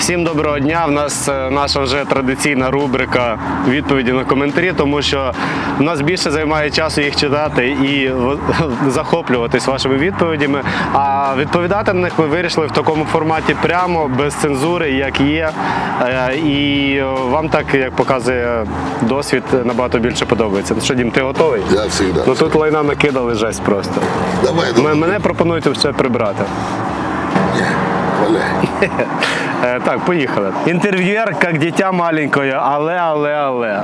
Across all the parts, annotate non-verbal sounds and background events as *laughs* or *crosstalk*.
Всім доброго дня. В нас е, наша вже традиційна рубрика відповіді на коментарі, тому що в нас більше займає часу їх читати і *laughs* захоплюватись вашими відповідями. А відповідати на них ми вирішили в такому форматі прямо, без цензури, як є. Е, І вам так, як показує досвід, набагато більше подобається. Ну Що, Дім, ти готовий? Я всегда. Ну тут лайна накидали жесть просто. Давай, давай. Мене пропонують все прибрати. Валяй. *laughs* Е, Так, поїхали. Інтерв'юер як дитя маленькое, але, але, але.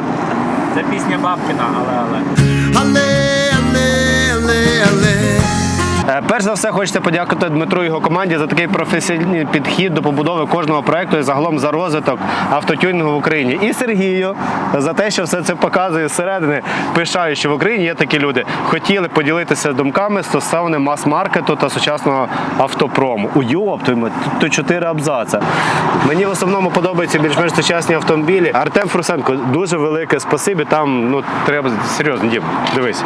Це пісня Бабкіна, але. Але, Перш за все, хочеться подякувати Дмитру і його команді за такий професійний підхід до побудови кожного проекту і загалом за розвиток автотюнінгу в Україні. І Сергію за те, що все це показує зсередини. Пишаю, що в Україні є такі люди. Хотіли поділитися думками стосовно мас-маркету та сучасного автопрому. У йоптуємо, тут чотири абзаци. Мені в основному подобаються більш-менш сучасні автомобілі. Артем Фрусенко, дуже велике спасибі. Там ну треба серйозно, Дім, дивись.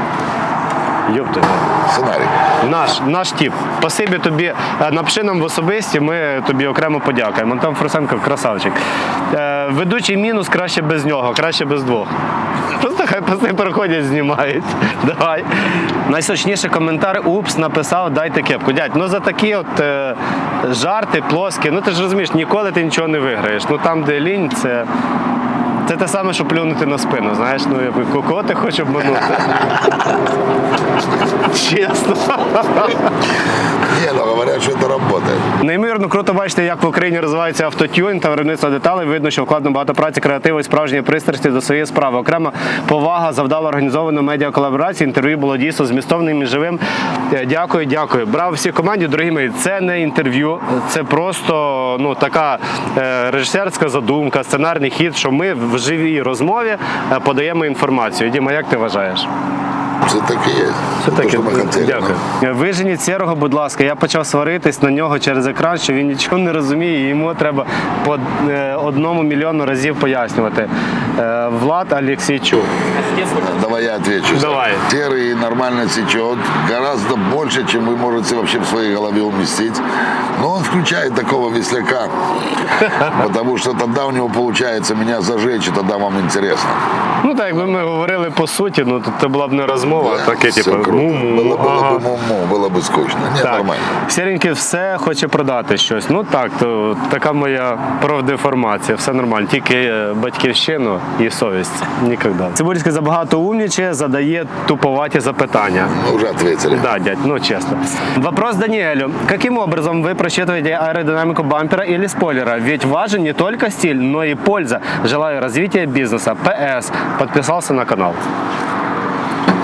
Йоптуємо. Сценарий. Наш, наш тіп. Спасибі тобі. Е, Напиши нам в особисті, ми тобі окремо подякуємо. Антон Фрусенко красавчик. Е, ведучий мінус краще без нього, краще без двох. Просто хай паси переходять, знімають. *laughs* Давай. Найсочніший коментар Упс написав дайте кепку. Дядь, ну за такі от е, жарти плоскі, ну ти ж розумієш, ніколи ти нічого не виграєш. Ну там, де лінь, це. Це те саме, що плюнути на спину, знаєш, ну я кого ти хочеш обманути. Чесно. Не, ну говорят, что это работает. Неймовірно круто бачити, як в Україні розвивається автотюнінг та виробництво деталей. Видно, що вкладно багато праці, креативу і справжньої пристрасті до своєї справи. Окрема повага завдала організовану медіаколаборації. Інтерв'ю було дійсно змістовним і живим. Е, Дякую, дякую. Браво всій команді, дорогі мої. Це не інтерв'ю, це просто ну така е, режисерська задумка, сценарний хід, що ми в живій розмові е, подаємо інформацію. Діма, як ти вважаєш? Все так и есть. Це То, таке. что мы хотели. Дякую. Виженіть сірого, будь ласка. Я почав сваритись на нього через екран, що він нічого не розуміє, і йому треба по е, одному мільйону разів пояснювати. Е, Влад Алексійчук. Давай я отвечу. Давай. Серый нормально сечет, гораздо больше, чем вы можете вообще в своей голове уместить. Но он включает такого весляка, *laughs* потому что тогда у него получается меня зажечь, и тогда вам интересно. Ну так, якби ми говорили по суті, ну то це була б не розмова, Да, таке, всё типу, круто. му-му, было, было ага. бы му-му, было бы скучно. Нет, Так, нормально. Сіренький все хоче продати щось. Ну так, то така моя профдеформація, все нормально. Тільки е, батьківщину і совість. Ніколи. Цибульський забагато умнічає, задає туповаті запитання. Мы уже ответили. Да, дядь, ну честно. Вопрос Даниэлю. Каким образом вы просчитываете аэродинамику бампера или спойлера? Ведь важен не только стиль, но и польза. Желаю развития бизнеса. ПС. Подписался на канал.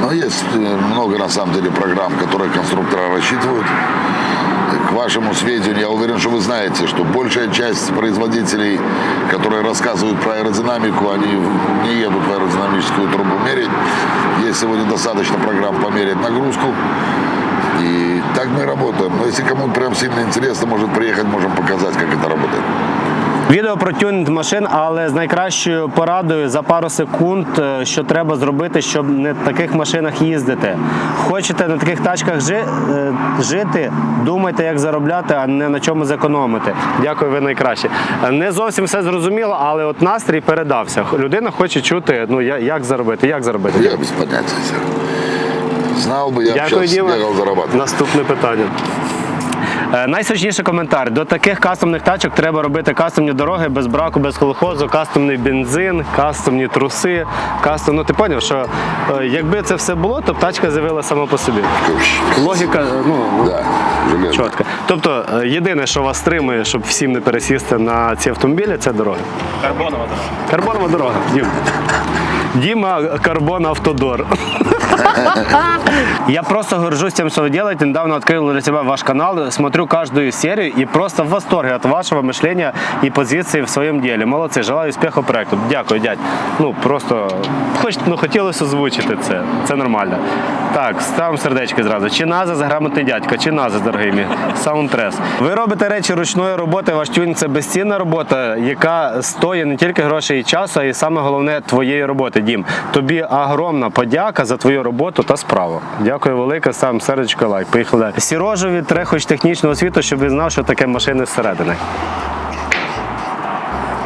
Но есть э, много, на самом деле, программ, которые конструкторы рассчитывают. К вашему сведению, я уверен, что вы знаете, что большая часть производителей, которые рассказывают про аэродинамику, они не едут в аэродинамическую трубу мерить. Есть сегодня достаточно программ померить нагрузку. И так мы работаем. Но если кому прям сильно интересно, может приехать, можем показать, как это работает. Відео про тюнінг машин, але з найкращою порадою за пару секунд, е, що треба зробити, щоб не в таких машинах їздити. Хочете на таких тачках жи, е, жити, думайте, як заробляти, а не на чому зекономити. Дякую, ви найкраще. Не зовсім все зрозуміло, але от настрій передався. Людина хоче чути, ну як заробити, як заробити. Я без понятия. Сер. Знал бы, я бы Дякую, сейчас Діма. бегал зарабатывать. Наступне питання. Е, Найсочніший коментар. До таких кастомних тачок треба робити кастомні дороги без браку, без колхозу, кастомний бензин, кастомні труси, кастом. Ну ти поняв, що е, якби це все було, то б тачка з'явилася сама по собі. Логіка, е, ну, Да, железно. чітка. Тобто, е, єдине, що вас стримує, щоб всім не пересісти на ці автомобілі, це дороги. Карбонова дорога. Карбонова дорога. Дім. Діма Карбон Автодор. *laughs* Я просто горжусь тем, что вы делаете. Недавно открыл для себя ваш канал, смотрю каждую серию и просто в восторге от вашего мышления и позиции в своем деле. Молодцы, желаю успіху проекту. Дякую, дядь. Ну просто хоч, ну, хотілося озвучити це. Це нормально. Так, ставимо сердечки зразу. Чи назис грамотний дядька, чи назис, дорогий мій. Саундтрес. Ви робите речі ручної роботи, ваш тюнінг це безцінна робота, яка стоїть не тільки грошей і часу, а й саме головне твоєї роботи, Дім. Тобі огромна подяка за твою роботу та справу. Дякую велике, сам сердечко лайк. Поїхали. Сірожові треба хоч технічного освіту, щоб він знав, що таке машини зсередини.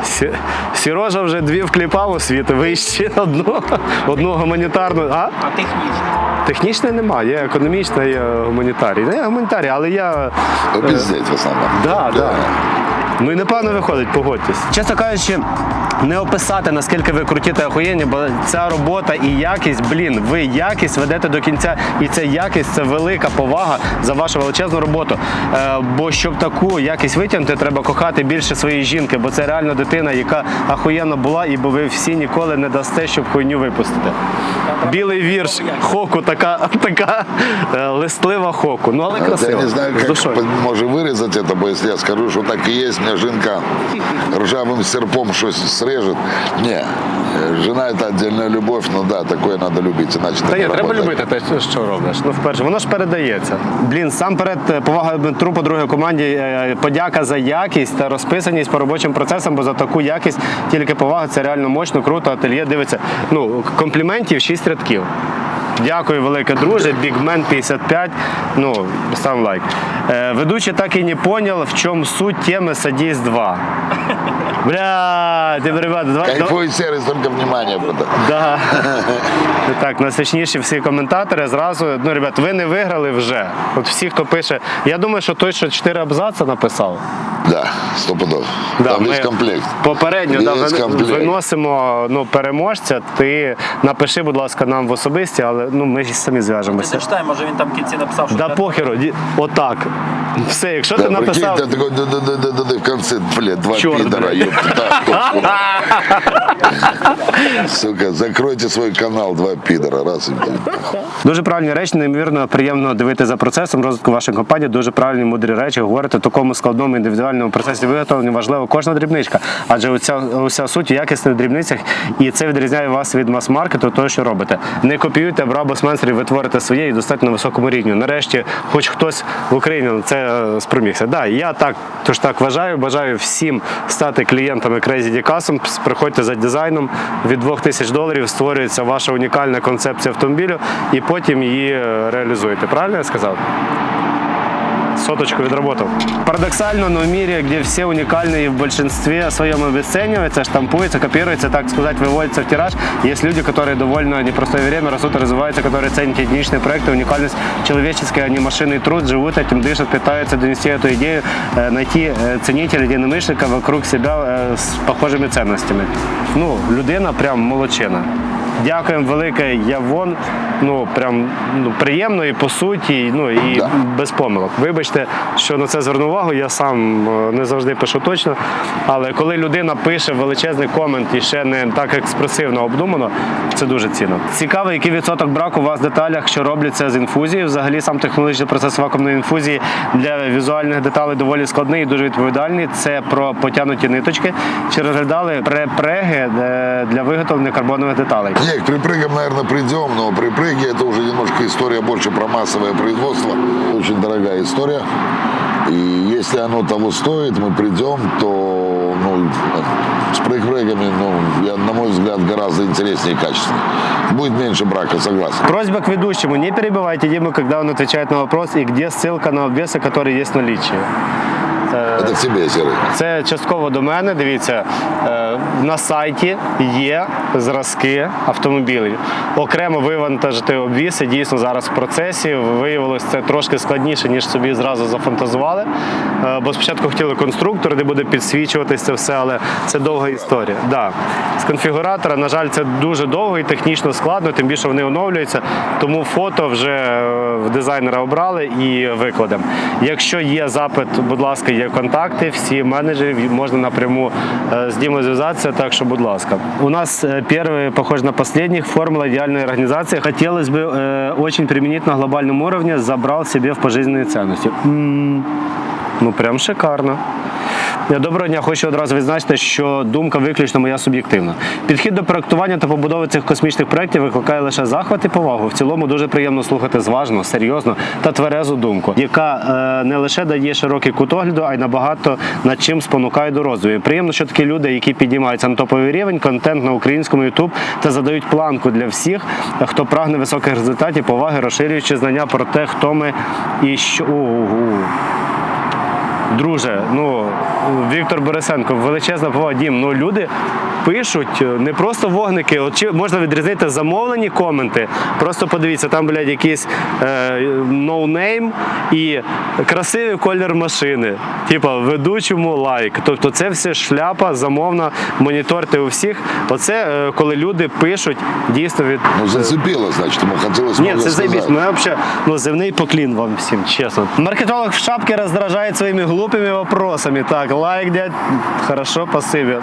Сі- Сірожа вже дві вкліпав у світ, ви ще одну, одну гуманітарну. А? А технічно. Технічної немає, є економічна, є гуманітарій. Я гуманітарій, але я. Вы пиздеть в основном. Да, да. Ну і непевно виходить, погодьтесь. Чесно кажучи, не описати, наскільки ви круті та охуєнні, бо ця робота і якість, блін, ви якість ведете до кінця. І ця якість це велика повага за вашу величезну роботу. Е, бо щоб таку якість витягнути, треба кохати більше своєї жінки, бо це реально дитина, яка ахуєнна була, і бо ви всі ніколи не дасте, щоб хуйню випустити. Білий вірш, хоку, така, така е, листлива хоку. Ну але Вот красиво. Я не знаю, з как душою. можно вырезать это, бо если я скажу, что так и есть, мне жинка ржавым серпом что срежет. Не, э, жена это отдельная любовь, но да, такое надо любить, иначе Та это ні, не треба работает. любити те, що робиш. Ну, вперше, воно ж передається. Блін, сам перед повага Дмитру, по-друге, команді, е, подяка за якість та розписаність по робочим процесам, бо за таку якість тільки повага, це реально мощно, круто. Ательє дивиться. Ну, компліментів 6 рядків. Дякую, велике друже. Бігмен 55. Ну, став лайк. Е, ведучий так і не понял, в чому суть теми Садіс 2. Бля, ти ребята, давай. Кайфуй серый, столько внимания, братан. Да. Так, найсмішніші всі коментатори зразу. Ну, ребят, ви не виграли вже. От всі, хто пише. Я думаю, що той, що 4 абзаци написав. Да, сто пудов. Там весь комплект. Попередньо да, Весь ви- комплект. виносимо ну, переможця. Ти напиши, будь ласка, нам в особисті, але ну, ми ж самі Ти зв'яжемося. зачитай, може він там в кінці написав, що Да для- похеру, ді- отак. Все, якщо Да, ти прикинь, написав. ты такой, да, да, да, да, да, да, в конце, блядь, два Чёрт, пидора, блядь. Сука, закройте свой канал, два пидора, раз и Дуже правильні речі, неймовірно приємно дивитися за процесом розвитку вашої компанії. Дуже правильні мудрі речі говорити в такому складному індивідуальному процесі виготовлення. Важлива кожна дрібничка, адже уся, уся суть у якісних дрібницях, і це відрізняє вас від мас-маркету, того, що робите. Не копіюйте Брабо Сменсері, ви творите своє і достатньо високому рівні. Нарешті, хоч хтось в Україні на це спромігся. Да, я так тож так вважаю. Бажаю всім стати клієнтами Crazy Decasum. Приходьте за дизайном від 2000 доларів. Створюється ваша унікальна концепція автомобілю, і потім її е, реалізуєте. Правильно я сказав? Соточку відработав. Парадоксально, но в мире, где все уникальны и в большинстве своем обесцениваются, штампуются, копируются, так сказать, выводятся в тираж, есть люди, которые довольно непростое время растут и развиваются, которые ценят единичные проекты, уникальность человеческая, а не машинный труд, живут этим, дышат, пытаются донести эту идею, э, найти э, ценителя, единомышленника вокруг себя э, с похожими ценностями. Ну, людина прям молодчина. Дякуємо велике Явон. Ну прям ну приємно і по суті, ну і Да. без помилок. Вибачте, що на це звернув увагу. Я сам е, не завжди пишу точно. Але коли людина пише величезний комент і ще не так експресивно обдумано, це дуже цінно. Цікаво, який відсоток браку у вас в деталях, що робляться з інфузією. Взагалі сам технологічний процес вакуумної інфузії для візуальних деталей доволі складний і дуже відповідальний. Це про потягнуті ниточки. Чи розглядали препреги е, для виготовлення карбонових деталей? Не, к припрыгам, наверное, придем, но припрыги это уже немножко история больше про массовое производство. Очень дорогая история. И если оно того стоит, мы придем, то ну, с припрыгами, ну, я, на мой взгляд, гораздо интереснее и качественнее. Будет меньше брака, согласен. Просьба к ведущему, не перебивайте Диму, когда он отвечает на вопрос, и где ссылка на обвесы, которые есть в наличии. Это к тебе, Серый. Це частково до мене. Дивіться, на сайті є зразки автомобілів. Окремо вивантажити обвіси дійсно зараз в процесі. Виявилось це трошки складніше, ніж собі зразу зафантазували. Е, Бо спочатку хотіли конструктор, де буде підсвічуватись це все, але це довга історія. Да. З конфігуратора, на жаль, це дуже довго і технічно складно, тим більше вони оновлюються. Тому фото вже е, в дизайнера обрали і викладемо. Якщо є запит, будь ласка, є контакти, всі менеджери можна напряму е, з Дімою зв'язатися, так що, будь ласка. У нас е, перший, похож на последних, формула идеальной организации. Хотелось бы э, очень применить на глобальном уровне, забрал себе в пожизненные ценности. М, Ну, прям шикарно. Е, Доброго дня, хочу одразу відзначити, що думка виключно моя суб'єктивна. Підхід до проектування та побудови цих космічних проєктів викликає лише захват і повагу. В цілому дуже приємно слухати зважну, серйозну та тверезу думку, яка е, не лише дає широкий кут огляду, а й набагато над чим спонукає до розвитку. Приємно, що такі люди, які піднімаються на топовий рівень, контент на українському YouTube та задають планку для всіх, хто прагне високих результатів, поваги, розширюючи знання про те, хто ми і що. У-у-у. Друже, ну Віктор Борисенко, величезна повага, Дім. Ну люди пишуть е, не просто вогники, от чи можна відрізнити замовлені коменти. Просто подивіться, там, блядь, якийсь е, ноунейм і красивий колір машини. Типа ведучому лайк. Тобто це все шляпа, замовна, моніторте у всіх. Оце е, коли люди пишуть дійсно від. Ну, зацепило, значит, ему хотелось Ні, це сказать. Ми вообще, ну, земний поклін вам всім, чесно. Маркетолог в шапке раздражает своими глупыми вопросами. Так, лайк, дядь, хорошо, спасибо.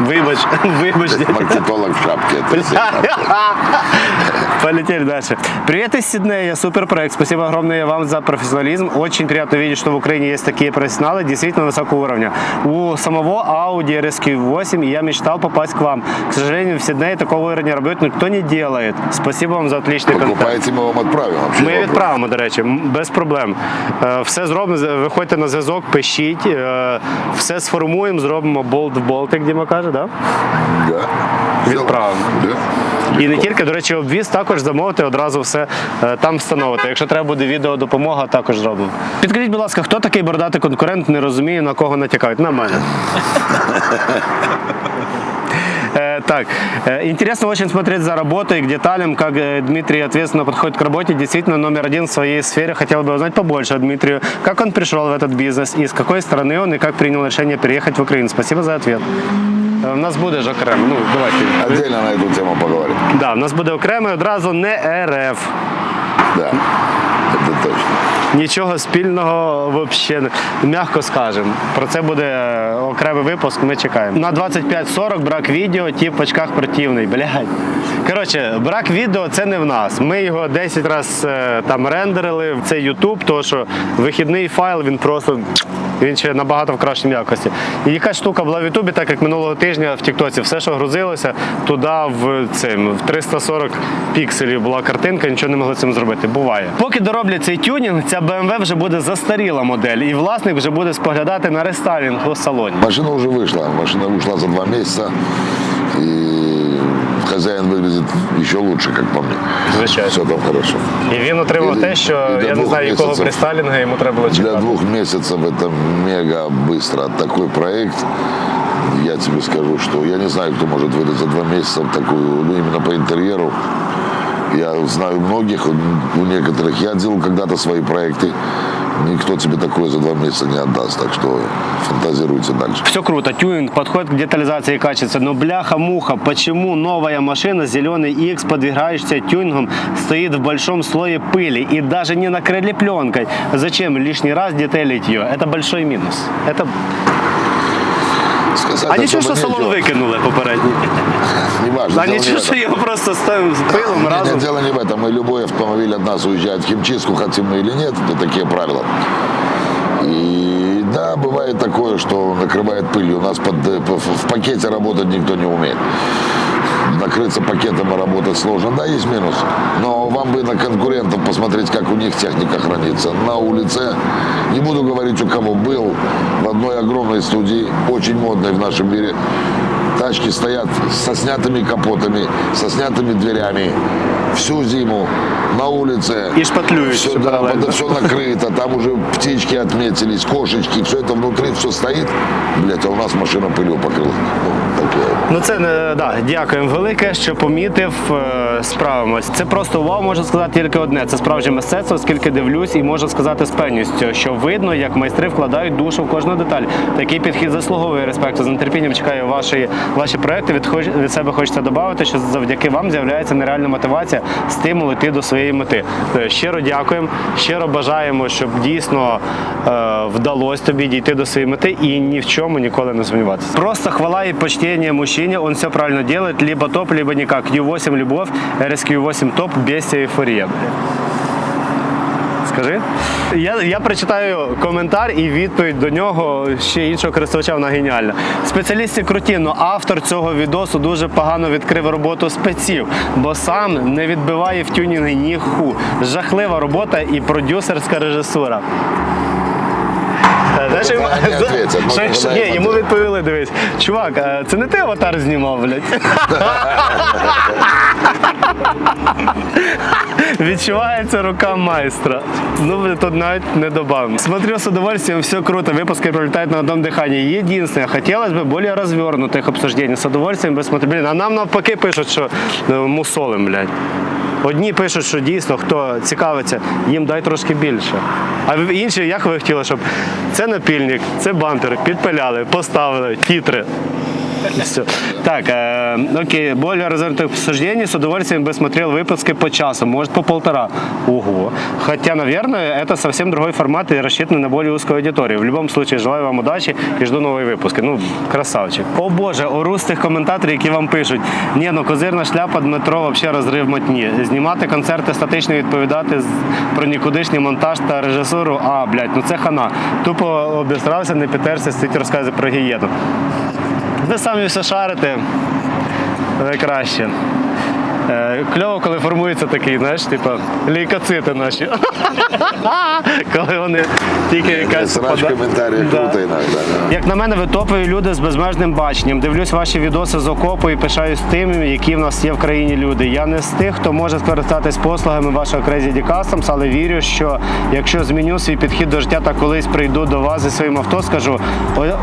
Вибач, *laughs* вибач, дядь. Маркетолог в шапке. *laughs* Это все. Полетели дальше. Привет из Сиднея, супер проект. Спасибо огромное вам за профессионализм. Очень приятно видеть, что в Украине есть такие профессионалы действительно высокого уровня. У самого Audi RSQ8 я мечтал попасть к вам. К сожалению, в Сиднее такого уровня работы никто не делает. Спасибо вам за отличный контент. Покупаете, мы вам отправим. Вообще Ми вопрос. відправимо, до речі, м- без проблем. Е, Все зробимо, з- виходьте на зв'язок, пишіть, е, все сформуємо, зробимо болт в болт, як Діма каже, да? Да. Відправимо. Да. І не тільки, до речі, обвіз також замовити, одразу все е, там встановити. Якщо треба буде відеодопомога, також зробимо. Підкажіть, будь ласка, хто такий бородатий конкурент, не розуміє, на кого натякають? На мене. Э, Так, э, интересно очень смотреть за работой, к деталям, как э, Дмитрий ответственно подходит к работе. Действительно, номер один в своей сфере. Хотел бы узнать побольше о Дмитрию. Как он пришел в этот бизнес, и с какой стороны он, и как принял решение переехать в Украину. Спасибо за ответ. У нас буде ж окремо. Ну, давайте. Отдельно на эту тему поговорим. Да, у нас буде окремо і одразу не РФ. Да. Это точно. Нічого спільного взагалі, м'яко скажемо. Про це буде е, окремий випуск, ми чекаємо. На 25-40 брак відео, ті в очках противний. Блядь. Коротше, брак відео це не в нас. Ми його 10 разів там рендерили. Це YouTube, тому що вихідний файл він просто. Він ще набагато в кращій якості. І якась штука була в Ютубі, так як минулого тижня в Тіктоці все, що грузилося, туди в цим в 340 пікселів була картинка, нічого не могли цим зробити. Буває. Поки дороблять цей тюнінг, ця BMW вже буде застаріла модель, і власник вже буде споглядати на рестайлінг у салоні. Машина уже вышла. Машина вышла за два месяца. И хозяин выглядит еще лучше, как по мне. Звичайно. Все там хорошо. І він отримав І- те, що і для я не двох знаю, якого місяців. престайлінга йому треба було Для чекати. двух месяцев это мега быстро. Такой проект, я тебе скажу, что я не знаю, кто может выдать за два месяца такую, ну, именно по интерьеру. Я знаю многих, у некоторых я делал когда-то свои проекты. Никто тебе такое за два месяца не отдаст, так что фантазируйте дальше. Все круто, тюнинг, подход к детализации и качеству, но бляха-муха, почему новая машина, зеленый X, подвигаешься тюнингом, стоит в большом слое пыли и даже не накрыли пленкой? Зачем лишний раз деталить ее? Это большой минус. Это... Сказать А нічого, що особо салон нечего. викинули попередній. Не важно. А дело не нічого, в що этом. його просто ставив з пилом Нет, разом. дело не в этом. Мы любой автомобиль от нас уезжает в химчистку, хотим мы или нет, это такие правила. И да, бывает такое, что накрывает пылью. У нас под, э, п- в пакете работать никто не умеет. Накрыться пакетом и работать сложно. Да, есть минус. Но вам бы на конкурентов посмотреть, как у них техника хранится. На улице, не буду говорить, у кого был, в одной огромной студии, очень модной в нашем мире, Тачки стоят со снятыми капотами, со снятыми дверями всю зиму на улице. И шпатлюют Все, всё да, параллельно. это все накрыто, там уже птички отметились, кошечки, все это внутри все стоит. Блять, а у нас машина пылью покрыла. Ну, такое. Ну це не да, дякуємо велике, що помітив. е, Справимось. Це просто вау, можу сказати тільки одне. Це справжнє мистецтво, оскільки дивлюсь, і можу сказати з певністю, що видно, як майстри вкладають душу в кожну деталь. Такий підхід заслуговує респекту. З нетерпінням чекаю ваші, ваші проекти. Від, хоч- від себе хочеться додати, що завдяки вам з'являється нереальна мотивація, стимул іти до своєї мети. Е, Щиро дякуємо, щиро бажаємо, щоб дійсно е, вдалося тобі дійти до своєї мети і ні в чому ніколи не сумніватися. Просто хвала і почтення мужчині, он все правильно робить, либо топ, либо ніяк. Q8 любов, RSQ8 топ, без эйфория. Скажи. Я, я прочитаю коментар і відповідь до нього ще іншого користувача, вона геніальна. Спеціалісти круті, але автор цього відосу дуже погано відкрив роботу спеців, бо сам не відбиває в тюнінги ні ху. Жахлива робота і продюсерська режисура. Е, Знаєш, йому, Вони відповідять, ну, Що- що- вони *laughs* ні, йому відповіли, дивись, чувак, а це не ти аватар знімав, блядь. *laughs* Відчувається рука майстра. Ну, блин, тут навіть не добавим. Смотрю с удовольствием, все круто, выпуски пролетают на одном дыхании. Единственное, хотелось бы более развернутых обсуждений. С удовольствием бы смотрю. Блин, а нам навпаки пишуть, що е, мусолим, блядь. Одні пишуть, що дійсно, хто цікавиться, їм дай трошки більше. А інші, як ви хотіли, щоб це напільник, це бампер, підпиляли, поставили, тітри. *laughs* И всё. Так, э, окей, более развернутых обсуждений с удовольствием бы смотрел выпуски по часу, может по полтора. Ого. Хотя, наверное, это совсем другой формат и рассчитан на более узкую аудиторию. В любом случае, желаю вам удачи и жду новые выпуски. Ну, красавчик. О боже, ору з тих коментаторів, які вам пишуть. Ні, ну козирна шляпа Дмитро вообще розрив мотні. Знімати концерти статично відповідати з- про нікудишній монтаж та режисуру. А, блядь, ну це хана. Тупо обісрався, не підтерся, стільки розкази про гієну. Ви самі все шарите. Ви краще. Е, Кльово, коли формується такий, знаєш, типу, лейкоцити наші. *laughs* коли вони тільки якась. Срач Да. круто иногда. Як на мене, ви топові люди з безмежним баченням. Дивлюсь ваші відоси з окопу і пишаюсь тим, які в нас є в країні люди. Я не з тих, хто може скористатись послугами вашого Crazy D але вірю, що якщо зміню свій підхід до життя та колись прийду до вас зі своїм авто, скажу: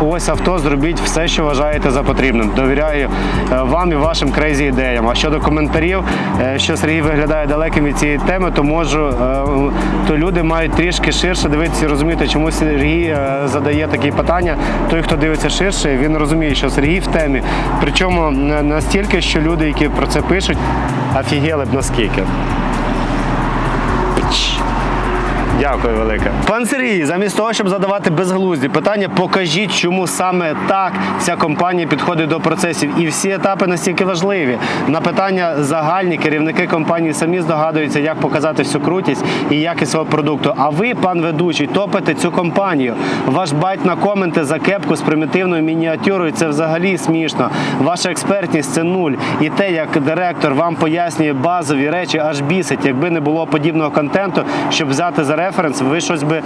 ось авто, зробіть все, що вважаєте за потрібним. Довіряю е, вам і вашим Crazy ідеям. А щодо коментарів, е, що Сергій виглядає далеким від цієї теми, то можу, е, то люди мають трішки ширше дивитися і розуміти, чому Сергій е, задає такі питання. Той, хто дивиться ширше, він розуміє, що Сергій в темі. Причому настільки, що люди, які про це пишуть, офігели б наскільки. Дякую велике. Пан Сергій, замість того, щоб задавати безглузді питання, покажіть, чому саме так ця компанія підходить до процесів. І всі етапи настільки важливі. На питання загальні керівники компанії самі здогадуються, як показати всю крутість і якість свого продукту. А ви, пан ведучий, топите цю компанію. Ваш байт на коменти за кепку з примітивною мініатюрою це взагалі смішно. Ваша експертність це нуль. І те, як директор вам пояснює базові речі, аж бісить. Якби не було подібного контенту, щоб взяти за референс, ви щось би е,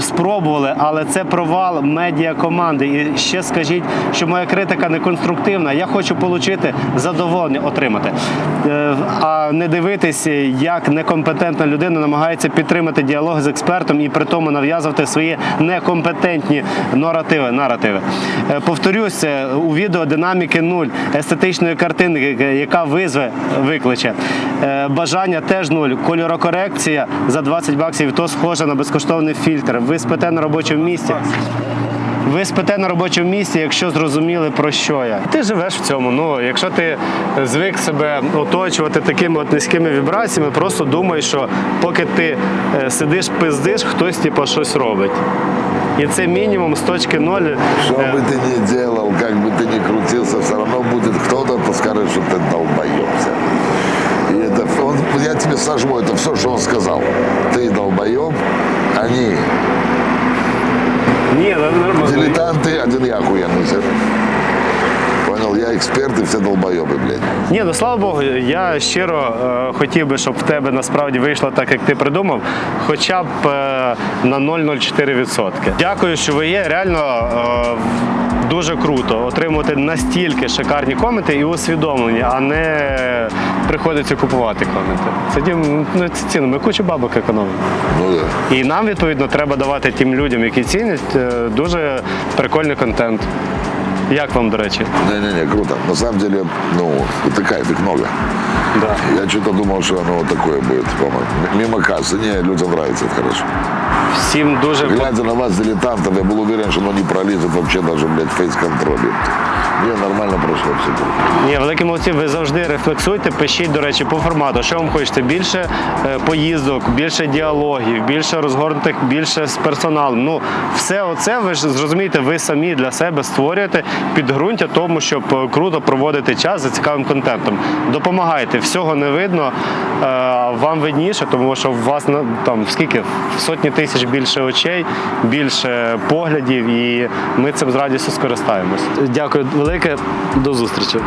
спробували, але це провал медіа команди. І ще скажіть, що моя критика не конструктивна. Я хочу отримати задоволення отримати, Е, а не дивитись, як некомпетентна людина намагається підтримати діалог з експертом і при тому нав'язувати свої некомпетентні наративи. наративи. Е, Повторюсь, у відео динаміки нуль, естетичної картинки, е, яка визве, викличе. Бажання теж нуль. Кольорокорекція за 20 баксів, то схоже на безкоштовний фільтр. Ви спите на робочому місці. Ви спите на робочому місці, якщо зрозуміли про що я. Ти живеш в цьому. Ну, якщо ти звик себе оточувати такими от низькими вібраціями, просто думай, що поки ти е, сидиш, пиздиш, хтось типу, щось робить. І це мінімум з точки ноль. Что е, бы ты ни делал, как бы ты ни крутился, все равно будет кто-то, кто скажет, что ты долбоебся. И это, он, я тебе сожму, это все, что он сказал. Ты долбоеб, они Ні, ну, нормально. дилетанты, один я охуенный. всё. Понял, я эксперт и все долбоебы, блядь. Ні, ну слава Богу, я щиро е, хотів би, щоб в тебе насправді вийшло так, як ти придумав, хоча б е, на 0,04%. Дякую, що ви є. Реально е, дуже круто отримувати настільки шикарні коменти і усвідомлення, а не приходиться купувати коменти. Це дім, ну, це ціно, ми кучу бабок економимо. Ну да. І нам, відповідно, треба давати тим людям, які цінять, е, дуже прикольний контент. Як вам, до речі? Не-не-не, круто. На самом деле, ну, это кайф, их много. Да. Я что-то думал, что оно вот такое будет, по-моему. Мимо кассы. Не, людям нравится, это хорошо. Всім дуже Глядя на вас, дилетантов, я был уверен, что оно не пролезет вообще даже, блядь, фейс-контроле. Не, нормально прошло все. Ні, великі молодці, ви завжди рефлексуйте, пишіть, до речі, по формату. Що вам хочете? Більше е, поїздок, більше діалогів, більше розгорнутих, більше з персоналом. Ну, все оце ви ж зрозумієте, ви самі для себе створюєте підґрунтя тому, щоб е, круто проводити час за цікавим контентом. Допомагайте, всього не видно, е, вам видніше, тому що у вас там скільки сотні тисяч більше очей, більше поглядів, і ми цим з радістю скористаємось. Дякую велике, до зустрічі.